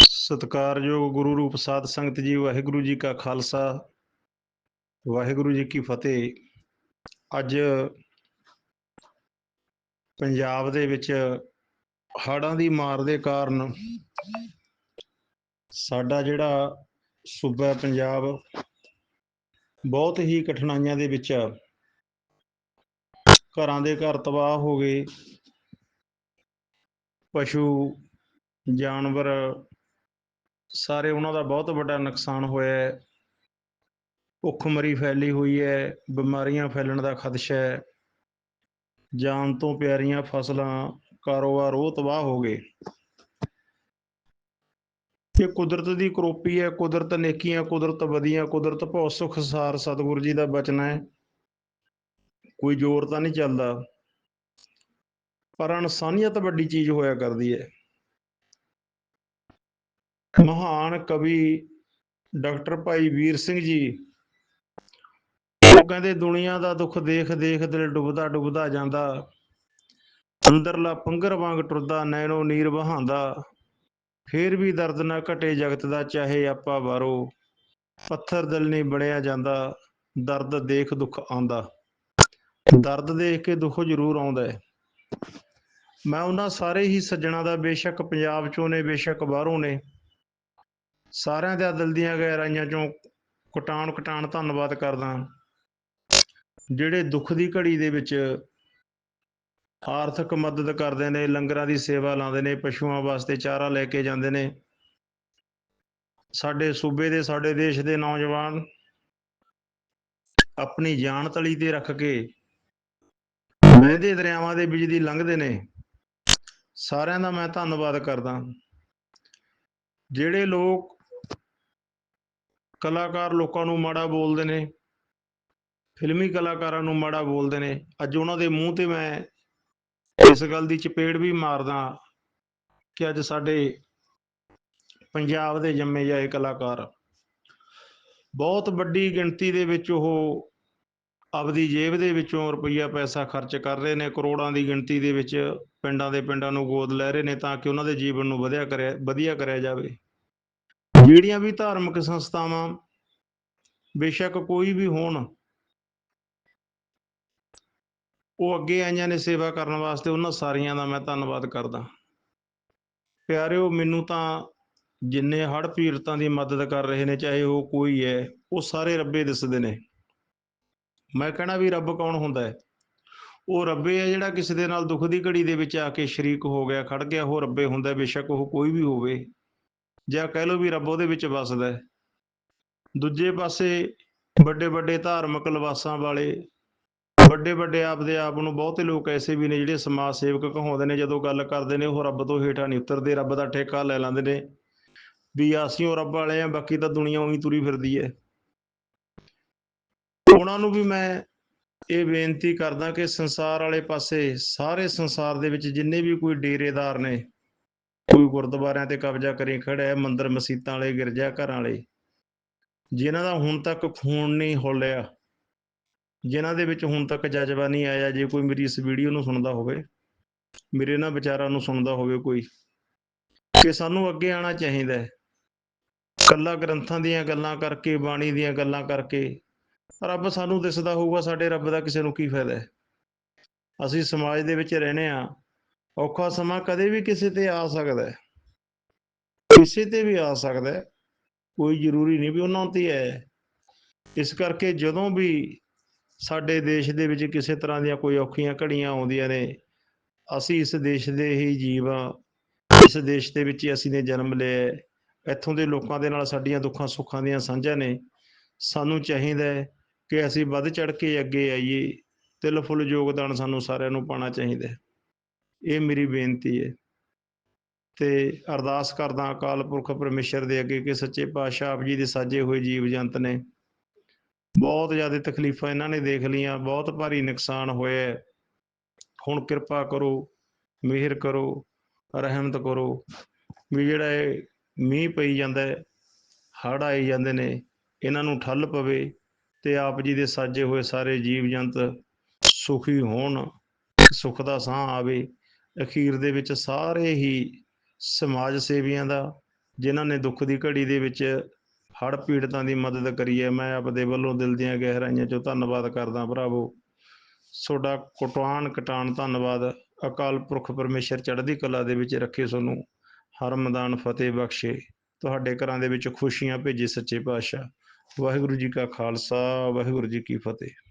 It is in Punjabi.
ਸਤਿਕਾਰਯੋਗ ਗੁਰੂ ਰੂਪ ਸਾਧ ਸੰਗਤ ਜੀ, ਵਾਹਿਗੁਰੂ ਜੀ ਕਾ ਖਾਲਸਾ, ਵਾਹਿਗੁਰੂ ਜੀ ਕੀ ਫਤਿਹ। ਅੱਜ ਪੰਜਾਬ ਦੇ ਵਿੱਚ ਹੜਾਂ ਦੀ ਮਾਰ ਦੇ ਕਾਰਨ ਸਾਡਾ ਜਿਹੜਾ ਸੂਬਾ ਪੰਜਾਬ, ਬਹੁਤ ਹੀ ਕਠਿਨਾਈਆਂ ਦੇ ਵਿੱਚ ਆ ਘਰਾਂ ਦੇ ਘਰ ਤਬਾਹ ਹੋ ਗਏ। ਪਸ਼ੂ ਜਾਨਵਰ ਸਾਰੇ ਉਹਨਾਂ ਦਾ ਬਹੁਤ ਵੱਡਾ ਨੁਕਸਾਨ ਹੋਇਆ ਹੈ। ਭੁੱਖਮਰੀ ਫੈਲੀ ਹੋਈ ਹੈ, ਬਿਮਾਰੀਆਂ ਫੈਲਣ ਦਾ ਖਦਸ਼ਾ ਹੈ। ਜਾਨ ਤੋਂ ਪਿਆਰੀਆਂ ਫਸਲਾਂ ਕਾਰੋਬਾਰ ਉਹ ਤਬਾਹ ਹੋ ਗਏ। ਇਹ ਕੁਦਰਤ ਦੀ ਕਰੋਪੀ ਹੈ, ਕੁਦਰਤ ਨੇਕੀਆਂ, ਕੁਦਰਤ ਵਧੀਆਂ, ਕੁਦਰਤ ਭਉ ਸੁਖ ਸਾਰ ਸਤਿਗੁਰੂ ਜੀ ਦਾ ਬਚਨ ਹੈ। ਕੋਈ ਜ਼ੋਰ ਤਾਂ ਨਹੀਂ ਚੱਲਦਾ। ਪਰ ਇਨਸਾਨੀਅਤ ਵੱਡੀ ਚੀਜ਼ ਹੋਇਆ ਕਰਦੀ ਹੈ। ਮਹਾਨ ਕਵੀ ਡਾਕਟਰ ਭਾਈ ਵੀਰ ਸਿੰਘ ਜੀ। ਉਹ ਕਹਿੰਦੇ, ਦੁਨੀਆ ਦਾ ਦੁੱਖ ਦੇਖ ਦੇਖ ਦਿਲ ਡੁੱਬਦਾ ਡੁੱਬਦਾ ਜਾਂਦਾ। ਅੰਦਰਲਾ ਪੰਗਰ ਵਾਂਗ ਟੁਰਦਾ, ਨੈਣੋ ਨੀਰ ਵਹਾਂਦਾ। ਫੇਰ ਵੀ ਦਰਦ ਨਾ ਘਟੇ ਜਗਤ ਦਾ, ਚਾਹੇ ਆਪਾ ਬਾਰੋ ਪੱਥਰ ਦਿਲ ਨਹੀਂ ਬਣਿਆ ਜਾਂਦਾ, ਦਰਦ ਦੇਖ ਦੁੱਖ ਆਉਂਦਾ। ਦਰਦ ਦੇਖ ਕੇ ਦੁੱਖ ਜ਼ਰੂਰ ਆਉਂਦਾ ਹੈ। ਮੈਂ ਉਹਨਾਂ ਸਾਰੇ ਹੀ ਸੱਜਣਾ ਦਾ ਬੇਸ਼ੱਕ ਪੰਜਾਬ ਚੋਂ ਨੇ, ਬੇਸ਼ੱਕ ਬਾਹਰੋਂ ਨੇ। ਸਾਰਿਆਂ ਦੇ ਦਿਲ ਦੀਆਂ ਗਹਿਰਾਈਆਂ ਚੋਂ ਕਟਾਣ ਕਟਾਣ ਧੰਨਵਾਦ ਕਰਦਾ ਜਿਹੜੇ ਦੁੱਖ ਦੀ ਘੜੀ ਦੇ ਵਿੱਚ ਆਰਥਿਕ ਮਦਦ ਕਰਦੇ ਨੇ, ਲੰਗਰਾਂ ਦੀ ਸੇਵਾ ਲਾਉਂਦੇ ਨੇ, ਪਸ਼ੂਆਂ ਵਾਸਤੇ ਚਾਰਾ ਲੈ ਕੇ ਜਾਂਦੇ ਨੇ, ਸਾਡੇ ਸੂਬੇ ਦੇ, ਸਾਡੇ ਦੇਸ਼ ਦੇ ਨੌਜਵਾਨ ਆਪਣੀ ਜਾਨ ਤਲੀ ਤੇ ਰੱਖ ਕੇ ਮਹਿੰਦੇ ਦਰਿਆਵਾਂ ਦੇ ਵਿੱਚ ਦੀ ਲੰਘਦੇ ਨੇ, ਸਾਰਿਆਂ ਦਾ ਮੈਂ ਧੰਨਵਾਦ ਕਰਦਾ ਜਿਹੜੇ ਲੋਕ ਕਲਾਕਾਰ ਲੋਕਾਂ ਨੂੰ ਮਾੜਾ ਬੋਲਦੇ ਨੇ, ਫਿਲਮੀ ਕਲਾਕਾਰਾਂ ਨੂੰ ਮਾੜਾ ਬੋਲਦੇ ਨੇ। ਅੱਜ ਉਹਨਾਂ ਦੇ ਮੂੰਹ ਤੇ ਮੈਂ ਇਸ ਗੱਲ ਦੀ ਚਪੇੜ ਵੀ ਮਾਰਦਾ ਕਿ ਅੱਜ ਸਾਡੇ ਪੰਜਾਬ ਦੇ ਜੰਮੇ ਜਾਏ ਕਲਾਕਾਰ ਬਹੁਤ ਵੱਡੀ ਗਿਣਤੀ ਦੇ ਵਿੱਚ ਉਹ ਆਪਦੀ ਜੇਬ ਦੇ ਵਿੱਚੋਂ ਰੁਪਈਆ ਪੈਸਾ ਖਰਚ ਕਰ ਰਹੇ ਨੇ, ਕਰੋੜਾਂ ਦੀ ਗਿਣਤੀ ਦੇ ਵਿੱਚ ਪਿੰਡਾਂ ਦੇ ਪਿੰਡਾਂ ਨੂੰ ਗੋਦ ਲੈ ਰਹੇ ਨੇ ਤਾਂ ਕਿ ਉਹਨਾਂ ਦੇ ਜੀਵਨ ਨੂੰ ਵਧੀਆ ਕਰਿਆ ਵਧੀਆ ਕਰਿਆ ਜਾਵੇ। ਜਿਹੜੀਆਂ ਵੀ ਧਾਰਮਿਕ ਸੰਸਥਾਵਾਂ ਬੇਸ਼ੱਕ ਕੋਈ ਵੀ ਹੋਣ, ਉਹ ਅੱਗੇ ਆਈਆਂ ਨੇ ਸੇਵਾ ਕਰਨ ਵਾਸਤੇ, ਉਹਨਾਂ ਸਾਰੀਆਂ ਦਾ ਮੈਂ ਧੰਨਵਾਦ ਕਰਦਾ। ਪਿਆਰਿਓ, ਮੈਨੂੰ ਤਾਂ ਜਿੰਨੇ ਹੜ੍ਹ ਪੀੜਤਾਂ ਦੀ ਮਦਦ ਕਰ ਰਹੇ ਨੇ, ਚਾਹੇ ਉਹ ਕੋਈ ਹੈ, ਉਹ ਸਾਰੇ ਰੱਬੇ ਦਿਸਦੇ ਨੇ। ਮੈਂ ਕਹਿਣਾ ਵੀ ਰੱਬ ਕੌਣ ਹੁੰਦਾ ਹੈ? ਉਹ ਰੱਬੇ ਹੈ ਜਿਹੜਾ ਕਿਸੇ ਦੇ ਨਾਲ ਦੁੱਖ ਦੀ ਘੜੀ ਦੇ ਵਿੱਚ ਆ ਕੇ ਸ਼ਰੀਕ ਹੋ ਗਿਆ ਖੜ ਗਿਆ, ਉਹ ਰੱਬੇ ਹੁੰਦਾ ਬੇਸ਼ੱਕ ਉਹ ਕੋਈ ਵੀ ਹੋਵੇ। ਜਾਂ ਕਹਿ ਲਓ ਵੀ ਰੱਬ ਉਹਦੇ ਵਿੱਚ ਵਸਦਾ ਹੈ। ਦੂਜੇ ਪਾਸੇ ਵੱਡੇ ਵੱਡੇ ਧਾਰਮਿਕ ਲਵਾਸਾਂ ਵਾਲੇ, ਵੱਡੇ ਵੱਡੇ ਆਪਦੇ ਆਪ ਨੂੰ ਬਹੁਤੇ ਲੋਕ ਐਸੇ ਵੀ ਨੇ ਜਿਹੜੇ ਸਮਾਜ ਸੇਵਕ ਕਹਾਉਂਦੇ ਨੇ, ਜਦੋਂ ਗੱਲ ਕਰਦੇ ਨੇ ਉਹ ਰੱਬ ਤੋਂ ਹੇਠਾਂ ਨਹੀਂ ਉਤਰਦੇ, ਰੱਬ ਦਾ ਠੇਕਾ ਲੈ ਲੈਂਦੇ ਨੇ। ਵੀ ਅਸੀਂ ਉਹ ਰੱਬ ਵਾਲੇ ਆ, ਬਾਕੀ ਤਾਂ ਦੁਨੀਆ ਉਹੀ ਤੁਰੀ ਫਿਰਦੀ ਹੈ। ਉਹਨਾਂ ਨੂੰ ਵੀ ਮੈਂ ਇਹ ਬੇਨਤੀ ਕਰਦਾ ਕਿ ਸੰਸਾਰ ਵਾਲੇ ਪਾਸੇ, ਸਾਰੇ ਸੰਸਾਰ ਦੇ ਵਿੱਚ ਜਿੰਨੇ ਵੀ ਕੋਈ ਡੇਰੇਦਾਰ ਨੇ ਕੋਈ ਗੁਰਦੁਆਰਿਆਂ ਤੇ ਕਬਜ਼ਾ ਕਰੀ ਖੜਾ ਹੈ ਮੰਦਰ ਮਸੀਤਾਂ ਵਾਲੇ, ਗਿਰਜਾ ਘਰਾਂ ਵਾਲੇ। ਜਿਨ੍ਹਾਂ ਦਾ ਹੁਣ ਤੱਕ ਖੂਨ ਨਹੀਂ ਹੁੱਲਿਆ ਜਿਨ੍ਹਾਂ ਦੇ ਵਿੱਚ ਹੁਣ ਤੱਕ ਜਜ਼ਬਾ ਨਹੀਂ ਆਇਆ, ਜੇ ਕੋਈ ਮੇਰੀ ਇਸ ਵੀਡੀਓ ਨੂੰ ਸੁਣਦਾ ਹੋਵੇ, ਮੇਰੇ ਨਾਲ ਵਿਚਾਰਾਂ ਨੂੰ ਸੁਣਦਾ ਹੋਵੇ ਕੋਈ, ਕਿ ਸਾਨੂੰ ਅੱਗੇ ਆਉਣਾ ਚਾਹੀਦਾ ਹੈ। ਕੱਲਾ ਗ੍ਰੰਥਾਂ ਦੀਆਂ ਗੱਲਾਂ ਕਰਕੇ, ਬਾਣੀ ਦੀਆਂ ਗੱਲਾਂ ਕਰਕੇ, ਰੱਬ ਸਾਨੂੰ ਦਿਸਦਾ ਹੋਊਗਾ, ਸਾਡੇ ਰੱਬ ਦਾ ਕਿਸੇ ਨੂੰ ਕੀ ਫਾਇਦਾ ਹੈ। ਅਸੀਂ ਸਮਾਜ ਦੇ ਵਿੱਚ ਰਹਿੰਦੇ ਆ ਔਖਾ ਸਮਾਂ ਕਦੇ ਵੀ ਕਿਸੇ ਤੇ ਆ ਸਕਦਾ ਹੈ। ਕਿਸੇ ਤੇ ਵੀ ਆ ਸਕਦਾ ਹੈ। ਕੋਈ ਜ਼ਰੂਰੀ ਨਹੀਂ ਵੀ ਉਹਨਾਂ ਤੇ ਹੈ। ਇਸ ਕਰਕੇ ਜਦੋਂ ਵੀ ਸਾਡੇ ਦੇਸ਼ ਦੇ ਵਿੱਚ ਕਿਸੇ ਤਰ੍ਹਾਂ ਦੀਆਂ ਕੋਈ ਔਖੀਆਂ ਘੜੀਆਂ ਆਉਂਦੀਆਂ ਨੇ, ਅਸੀਂ ਇਸ ਦੇਸ਼ ਦੇ ਹੀ ਜੀਵ ਹਾਂ। ਇਸ ਦੇਸ਼ ਦੇ ਵਿੱਚ ਅਸੀਂ ਨੇ ਜਨਮ ਲਿਆ ਇੱਥੋਂ ਦੇ ਲੋਕਾਂ ਦੇ ਨਾਲ ਸਾਡੀਆਂ ਦੁੱਖਾਂ ਸੁੱਖਾਂ ਦੀਆਂ ਸਾਂਝਾਂ ਨੇ। ਸਾਨੂੰ ਚਾਹੀਦਾ ਹੈ ਕਿ ਅਸੀਂ ਵੱਧ ਚੜ ਕੇ ਅੱਗੇ ਆਈਏ। ਤਿਲ ਫੁੱਲ ਯੋਗਦਾਨ ਸਾਨੂੰ ਸਾਰਿਆਂ ਨੂੰ ਪਾਉਣਾ ਚਾਹੀਦਾ ਹੈ। ਇਹ ਮੇਰੀ ਬੇਨਤੀ ਹੈ। ਤੇ ਅਰਦਾਸ ਕਰਦਾ ਅਕਾਲ ਪੁਰਖ ਪਰਮੇਸ਼ਰ ਦੇ ਅੱਗੇ ਕਿ ਸੱਚੇ ਪਾਤਸ਼ਾਹ ਆਪ ਜੀ ਦੇ ਸਾਜੇ ਹੋਏ ਜੀਵ ਜੰਤ ਨੇ ਬਹੁਤ ਜ਼ਿਆਦਾ ਤਕਲੀਫਾਂ ਇਹਨਾਂ ਨੇ ਦੇਖ ਲਈਆਂ, ਬਹੁਤ ਭਾਰੀ ਨੁਕਸਾਨ ਹੋਇਆ ਹੁਣ ਕਿਰਪਾ ਕਰੋ, ਮਿਹਰ ਕਰੋ, ਰਹਿਮਤ ਕਰੋ ਵੀ ਜਿਹੜਾ ਇਹ ਮੀਂਹ ਪਈ ਜਾਂਦਾ ਹੈ, ਹੜ੍ਹ ਆਈ ਜਾਂਦੇ ਨੇ, ਇਹਨਾਂ ਨੂੰ ਠੱਲ ਪਵੇ ਤੇ ਆਪ ਜੀ ਦੇ ਸਾਜੇ ਹੋਏ ਸਾਰੇ ਜੀਵ ਜੰਤ ਸੁਖੀ ਹੋਣ, ਸੁੱਖ ਦਾ ਸਾਹ ਆਵੇ। ਅਖੀਰ ਦੇ ਵਿੱਚ ਸਾਰੇ ਹੀ ਸਮਾਜ ਸੇਵੀਆਂ ਦਾ, ਜਿਨ੍ਹਾਂ ਨੇ ਦੁੱਖ ਦੀ ਘੜੀ ਦੇ ਵਿੱਚ ਹੜ੍ਹ ਪੀੜਤਾਂ ਦੀ ਮਦਦ ਕਰੀ ਹੈ, ਮੈਂ ਆਪਦੇ ਵੱਲੋਂ ਦਿਲ ਦੀਆਂ ਗਹਿਰਾਈਆਂ 'ਚੋਂ ਧੰਨਵਾਦ ਕਰਦਾ ਭਰਾਵੋ। ਤੁਹਾਡਾ ਕੁਟਾਣ ਕਟਾਣ ਧੰਨਵਾਦ। ਅਕਾਲ ਪੁਰਖ ਪਰਮੇਸ਼ਰ ਚੜ੍ਹਦੀ ਕਲਾ ਦੇ ਵਿੱਚ ਰੱਖੇ ਤੁਹਾਨੂੰ ਹਰ ਮੈਦਾਨ ਫਤਿਹ ਬਖਸ਼ੇ। ਤੁਹਾਡੇ ਘਰਾਂ ਦੇ ਵਿੱਚ ਖੁਸ਼ੀਆਂ ਭੇਜੇ ਸੱਚੇ ਪਾਤਸ਼ਾਹ। ਵਾਹਿਗੁਰੂ ਜੀ ਕਾ ਖਾਲਸਾ, ਵਾਹਿਗੁਰੂ ਜੀ ਕੀ ਫਤਿਹ।